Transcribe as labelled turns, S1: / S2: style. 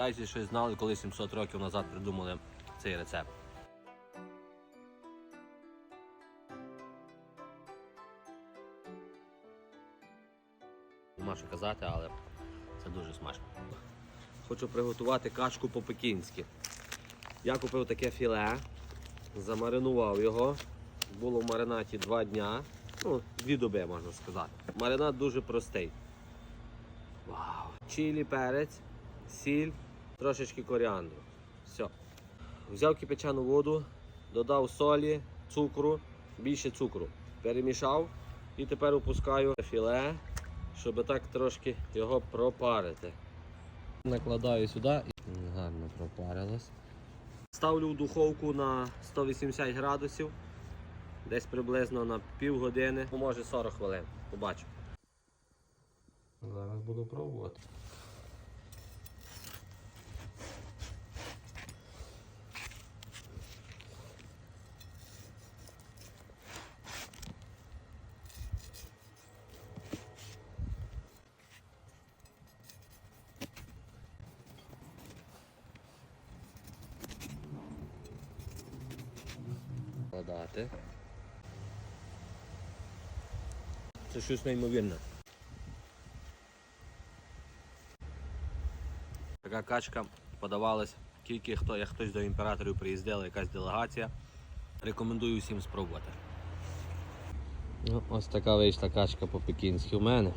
S1: Китайці щось знали, коли 700 років назад придумали цей рецепт. Нема що казати, але це дуже смачно. Хочу приготувати качку по-пекінськи. Я купив таке філе, замаринував його. Було в маринаті два дня. Ну, дві доби можна сказати. Маринад дуже простий. Вау! Чилі, перець, сіль, трошечки коріандру. Все. Взяв кипячану воду, додав солі, цукру, більше цукру. Перемішав і тепер опускаю філе, щоб так трошки його пропарити. Накладаю сюди і гарно пропарилось. Ставлю в духовку на 180 градусів, десь приблизно на півгодини, ну, може 40 хвилин. Побачу. Зараз буду пробувати. Подати. Це щось неймовірне. Така качка подавалась, тільки хто, як хтось до імператорів приїздила, якась делегація. Рекомендую всім спробувати. Ну, ось така вийшла качка по-пекінськи у мене.